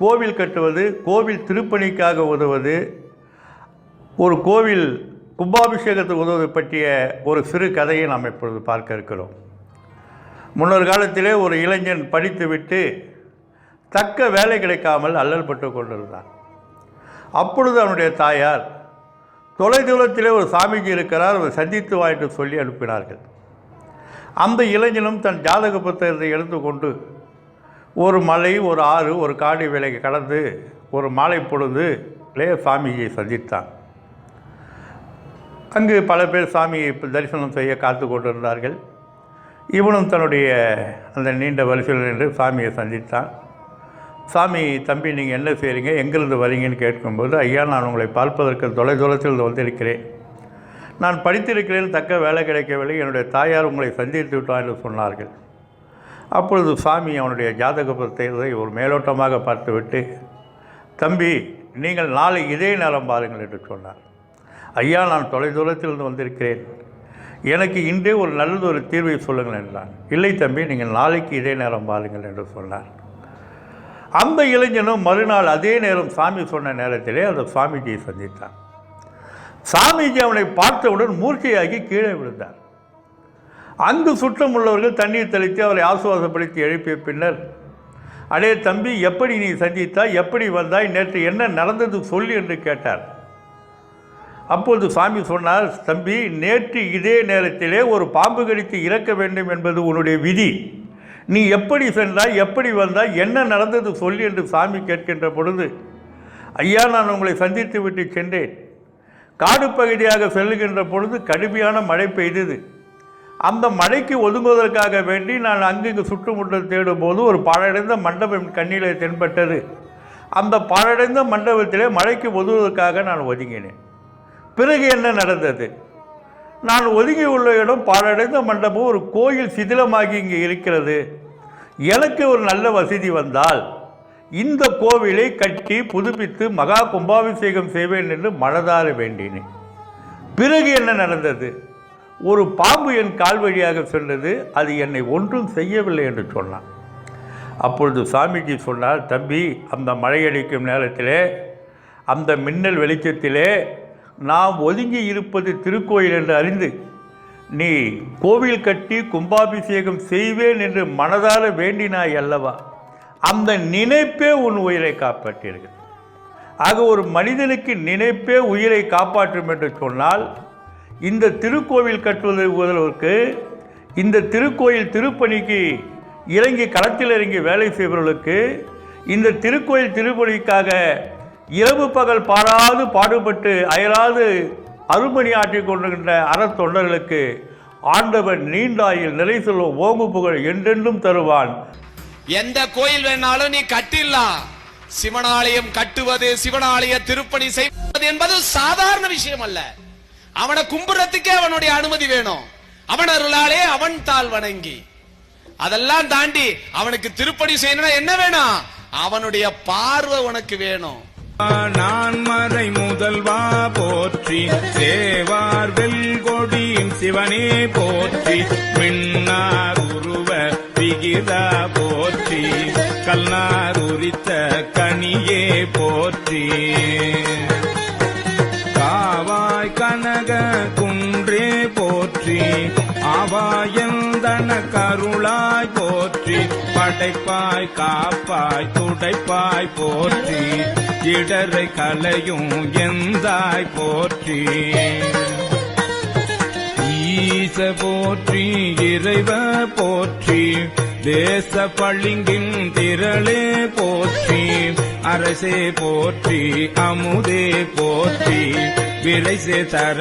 கோவில் கட்டுவது கோவில் திருப்பணிக்காக உதவுவது ஒரு கோவில் கும்பாபிஷேகத்துக்கு உதவுவது பற்றிய ஒரு சிறு கதையை நாம் இப்பொழுது பார்க்க இருக்கிறோம். முன்னொரு காலத்திலே ஒரு இளைஞன் படித்துவிட்டு தக்க வேலை கிடைக்காமல் அல்லல் பட்டு கொண்டிருந்தான். அப்பொழுது அவனுடைய தாயார் தொலைதூரத்திலே ஒரு சாமிஜி இருக்கிறார் அவர் சந்தித்து வா சொல்லி அனுப்பினார்கள். அந்த இளைஞனும் தன் ஜாதக புத்தகத்தை எடுத்துக்கொண்டு ஒரு மலை ஒரு ஆறு ஒரு காடு விலை கடந்து ஒரு மாலை பொழுதுலே சாமியை சந்தித்தான். அங்கு பல பேர் சாமியை தரிசனம் செய்ய காத்து கொண்டிருந்தார்கள். இவனும் தன்னுடைய அந்த நீண்ட வரிசையில் நின்று சாமியை சந்தித்தான். சாமி தம்பி நீங்கள் என்ன செய்கிறீங்க எங்கிருந்து வரீங்கன்னு கேட்கும்போது ஐயா நான் உங்களை பார்ப்பதற்கு தொலைதூரத்தில் வந்திருக்கிறேன். நான் படித்திருக்கிறேன் தக்க வேலை கிடைக்கவில்லை. என்னுடைய தாயார் உங்களை சந்தித்து விட்டார் என்று சொன்னார்கள். அப்பொழுது சாமி அவனுடைய ஜாதக புத்தகத்தை ஒரு மேலோட்டமாக பார்த்துவிட்டு தம்பி நீங்கள் நாளை இதே நேரம் பாருங்கள் என்று சொன்னார். ஐயா நான் தொலைதூரத்திலிருந்து வந்திருக்கிறேன். எனக்கு இன்றே ஒரு நல்லதொரு தீர்வை சொல்லுங்கள் என்றான். இல்லை தம்பி நீங்கள் நாளைக்கு இதே நேரம் பாருங்கள் என்று சொன்னார். அந்த இளைஞனும் மறுநாள் அதே நேரம் சாமி சொன்ன நேரத்திலே அந்த சுவாமிஜியை சந்தித்தான். சாமிஜி அவனை பார்த்தவுடன் மூர்ச்சையாகி கீழே விழுந்தார். அங்கு சுற்றம் உள்ளவர்கள் தண்ணீர் தெளித்து அவரை ஆசுவாசப்படுத்தி எழுப்பிய பின்னர் அடே தம்பி எப்படி நீ சந்தித்தாய்? எப்படி வந்தாய்? நேற்று என்ன நடந்தது சொல்லி என்று கேட்டார். அப்பொழுது சாமி சொன்னார் தம்பி நேற்று இதே நேரத்திலே ஒரு பாம்பு கடித்து இறக்க வேண்டும் என்பது உன்னுடைய விதி. நீ எப்படி சென்றாய்? எப்படி வந்தாய்? என்ன நடந்தது சொல்லி என்று சாமி கேட்கின்ற பொழுது ஐயா நான் உங்களை சந்தித்து விட்டு சென்றேன். காடு பகுதியாக செல்லுகின்ற பொழுது கடுமையான மழை பெய்தது. அந்த மழைக்கு ஒதுங்குவதற்காக வேண்டி நான் அங்கிங்கு சுற்றுமுற்றம் தேடும் போது ஒரு பாழடைந்த மண்டபம் கண்ணிலே தென்பட்டது. அந்த பாழடைந்த மண்டபத்திலே மழைக்கு ஒதுங்குவதற்காக நான் ஒதுங்கினேன். பிறகு என்ன நடந்தது? நான் ஒதுங்கி உள்ள இடம் பாழடைந்த மண்டபம் ஒரு கோயில் சிதிலமாகி இங்கே இருக்கிறது. எனக்கு ஒரு நல்ல வசதி வந்தால் இந்த கோவிலை கட்டி புதுப்பித்து மகா கும்பாபிஷேகம் செய்வேன் என்று மனதார வேண்டினேன். பிறகு என்ன நடந்தது? ஒரு பாம்பு என் கால் வழியாக சென்றது அது என்னை ஒன்றும் செய்யவில்லை என்று சொன்னான். அப்பொழுது சாமிஜி சொன்னார் தம்பி அந்த மழையடிக்கும் நேரத்திலே அந்த மின்னல் வெளிச்சத்திலே நாம் ஒதுங்கி இருப்பது திருக்கோயில் என்று அறிந்து நீ கோவில் கட்டி கும்பாபிஷேகம் செய்வேன் என்று மனதார வேண்டினாய் அல்லவா? அந்த நினைப்பே உன் உயிரை காப்பாற்றியது. ஆக ஒரு மனிதனுக்கு நினைப்பே உயிரை காப்பாற்றும் என்று சொன்னால் இந்த திருக்கோவில் கட்டுவதற்கு இந்த திருக்கோயில் திருப்பணிக்கு இறங்கி களத்தில் இறங்கி வேலை செய்பவர்களுக்கு இந்த திருக்கோயில் திருப்பணிக்காக இரவு பகல் பாராது பாடுபட்டு அயராது அருமணி ஆற்றிக் கொண்டிருக்கின்ற அறத்தொண்டர்களுக்கு ஆண்டவன் நீண்டாயில் நிறை சொல்லும் ஓங்கு புகழ் என்றென்றும் தருவான். எந்த கோயில் வேணாலும் நீ கட்டிடலாம் சிவனாலயம் கட்டுவது சிவனாலய திருப்பணி செய்வது என்பது சாதாரண விஷயம் அல்ல அவனை கும்புறத்துக்கே அவனுடைய அனுமதி வேணும். அவன் அருளாலே அவன் தாள் வணங்கி. அதெல்லாம் தாண்டி அவனுக்கு திருப்பணி செய்யணும்னா என்ன வேணும்? அவனுடைய பார்வை உனக்கு வேணும். நான் மறை முதல்வா போற்றி சேவார் வெல்கொடியும் சிவனே போற்றி மின்னார் உருவ விகிதா போற்றி கல்லார் உரித்த கனியே போற்றி. கருளாய் போற்றி படைப்பாய் காப்பாய் துடைப்பாய் போற்றி இடரை கலையும் எந்தாய் போற்றி. ஈச போற்றி இறைவ போற்றி தேச பளிங்கின் திரளே போற்றி அரசே போற்றி அமுதே போற்றி விரைசே தர